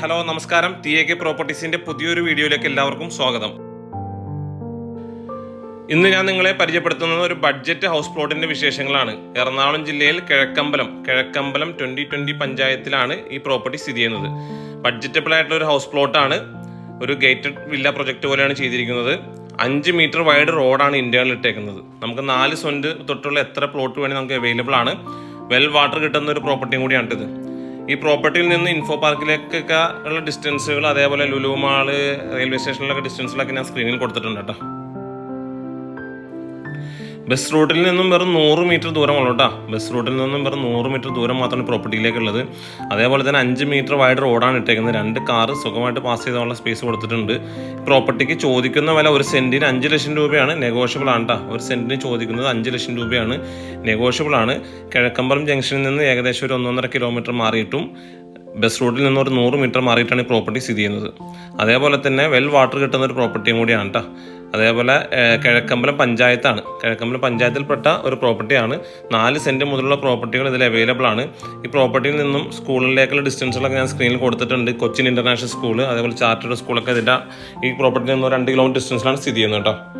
Hello നമസ്കാരം. T A K പ്രോപ്പർട്ടീസിന്റെ പുതിയൊരു വീഡിയോയിലേക്ക് എല്ലാവർക്കും സ്വാഗതം. ഇന്ന് ഞാൻ നിങ്ങളെ പരിചയപ്പെടുത്തുന്നത് ഒരു ബഡ്ജറ്റ് ഹൗസ് പ്ലോട്ടിന്റെ വിശേഷങ്ങളാണ്. എറണാകുളം ജില്ലയിൽ കിഴക്കമ്പലം കിഴക്കമ്പലം ട്വന്റി ട്വന്റി പഞ്ചായത്തിലാണ് ഈ പ്രോപ്പർട്ടി സ്ഥിതി ചെയ്യുന്നത്. ബഡ്ജറ്റബിൾ ആയിട്ടുള്ള ഒരു ഹൗസ് പ്ലോട്ടാണ്. ഒരു ഗേറ്റഡ് വില്ല പ്രൊജക്ട് പോലെയാണ് ചെയ്തിരിക്കുന്നത്. അഞ്ച് മീറ്റർ വൈഡ് റോഡാണ് ഇന്ത്യയിൽ ഇട്ടേക്കുന്നത്. നമുക്ക് നാല് സെന്റ് തൊട്ടുള്ള എത്ര പ്ലോട്ട് വേണമെങ്കിൽ നമുക്ക് അവൈലബിൾ ആണ്. വെൽ വാട്ടർ കിട്ടുന്ന ഒരു പ്രോപ്പർട്ടിയും കൂടിയാണ് ഇത് ഈ പ്രോപ്പർട്ടിയിൽ നിന്ന് ഇൻഫോ പാർക്കിലേക്കൊക്കെ ഉള്ള ഡിസ്റ്റൻസുകൾ അതേപോലെ ലുലു മാൾ റെയിൽവേ സ്റ്റേഷനിലൊക്കെ ഡിസ്റ്റൻസിലൊക്കെ ഞാൻ സ്ക്രീനിൽ കൊടുത്തിട്ടുണ്ട് കേട്ടോ. ബസ് റൂട്ടിൽ നിന്നും വെറും നൂറ് മീറ്റർ ദൂരമുള്ളൂ കേട്ടോ. ബസ് റൂട്ടിൽ നിന്നും വെറും നൂറ് മീറ്റർ ദൂരം മാത്രമാണ് പ്രോപ്പർട്ടിയിലേക്കുള്ളത്. അതേപോലെ തന്നെ അഞ്ച് മീറ്റർ വൈഡ് റോഡാണ് ഇട്ടേക്കുന്നത്. രണ്ട് കാറ് സുഖമായിട്ട് പാസ് ചെയ്താനുള്ള സ്പേസ് കൊടുത്തിട്ടുണ്ട്. പ്രോപ്പർട്ടിക്ക് ചോദിക്കുന്ന വില ഒരു സെന്റിന് അഞ്ച് ലക്ഷം രൂപയാണ്. നെഗോഷ്യബിൾ ആണ് കേട്ടോ ഒരു സെന്റിന് ചോദിക്കുന്നത് അഞ്ച് ലക്ഷം രൂപയാണ്. നെഗോഷ്യബിൾ ആണ്. കിഴക്കമ്പലം ജംഗ്ഷനിൽ നിന്ന് ഏകദേശം ഒരു ഒന്നൊന്നര കിലോമീറ്റർ മാറിയിട്ടും ബസ് റൂട്ടിൽ നിന്ന് ഒരു നൂറ് മീറ്റർ മാറിയിട്ടാണ് ഈ പ്രോപ്പർട്ടി സ്ഥിതി ചെയ്യുന്നത്. അതേപോലെ തന്നെ വെൽ വാട്ടർ കിട്ടുന്ന ഒരു പ്രോപ്പർട്ടിയും കൂടിയാണ് കേട്ടോ അതേപോലെ കിഴക്കമ്പലം പഞ്ചായത്താണ്. കിഴക്കമ്പലം പഞ്ചായത്തിൽപ്പെട്ട ഒരു പ്രോപ്പർട്ടിയാണ് നാല് സെന്റ് മുതലുള്ള പ്രോപ്പർട്ടികൾ ഇതിൽ അവൈലബിൾ ആണ്. ഈ പ്രോപ്പർട്ടിയിൽ നിന്നും സ്കൂളിലേക്കുള്ള ഡിസ്റ്റൻസുകളൊക്കെ ഞാൻ സ്ക്രീനിൽ കൊടുത്തിട്ടുണ്ട്. കൊച്ചിൻ ഇന്റർനാഷണൽ സ്കൂൾ അതേപോലെ ചാർട്ടേഡ് സ്കൂളൊക്കെ ഇതിന്റെ ഈ പ്രോപ്പർട്ടിയിൽ നിന്ന് രണ്ട് കിലോമീറ്റർ ഡിസ്റ്റൻസിലാണ് സ്ഥിതി ചെയ്യുന്നത് കേട്ടോ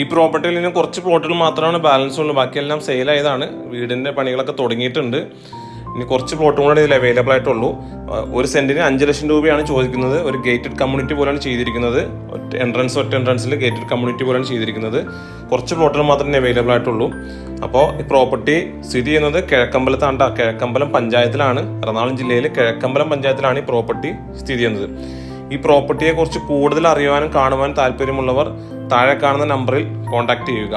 ഈ പ്രോപ്പർട്ടിയിൽ ഇനി കുറച്ച് പ്ലോട്ടുകൾ മാത്രമാണ് ബാലൻസ് ഉള്ളൂ. ബാക്കിയെല്ലാം സെയിൽ ആയതാണ്. വീടിന്റെ പണികളൊക്കെ തുടങ്ങിയിട്ടുണ്ട്. ഇനി കുറച്ച് പ്ലോട്ടും കൂടെ ഇതിൽ അവൈലബിൾ ആയിട്ടുള്ളൂ. ഒരു സെന്റിന് അഞ്ച് ലക്ഷം രൂപയാണ് ചോദിക്കുന്നത്. ഒരു ഗേറ്റഡ് കമ്മ്യൂണിറ്റി പോലെയാണ് ചെയ്തിരിക്കുന്നത്. ഒറ്റ എൻട്രൻസ് ഒറ്റ എൻട്രൻസിൽ ഗേറ്റഡ് കമ്മ്യൂണിറ്റി പോലെയാണ് ചെയ്തിരിക്കുന്നത്. കുറച്ച് പ്ലോട്ടുകൾ മാത്രമേ അവൈലബിൾ ആയിട്ടുള്ളൂ. അപ്പോൾ ഈ പ്രോപ്പർട്ടി സ്ഥിതി ചെയ്യുന്നത് കിഴക്കമ്പലത്താണ് ട്ടോ. കിഴക്കമ്പലം പഞ്ചായത്തിലാണ്. എറണാകുളം ജില്ലയിൽ കിഴക്കമ്പലം പഞ്ചായത്തിലാണ് ഈ പ്രോപ്പർട്ടി സ്ഥിതി ചെയ്യുന്നത്. ഈ പ്രോപ്പർട്ടിയെ കുറിച്ച് കൂടുതൽ അറിയുവാനും കാണുവാനും താല്പര്യമുള്ളവർ താഴെ കാണുന്ന നമ്പറിൽ കോൺടാക്ട് ചെയ്യുക.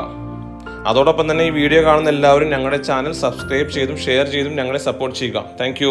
അതോടൊപ്പം തന്നെ ഈ വീഡിയോ കാണുന്ന എല്ലാവരും ഞങ്ങളുടെ ചാനൽ സബ്സ്ക്രൈബ് ചെയ്തും ഷെയർ ചെയ്തും ഞങ്ങളെ സപ്പോർട്ട് ചെയ്യുക. താങ്ക്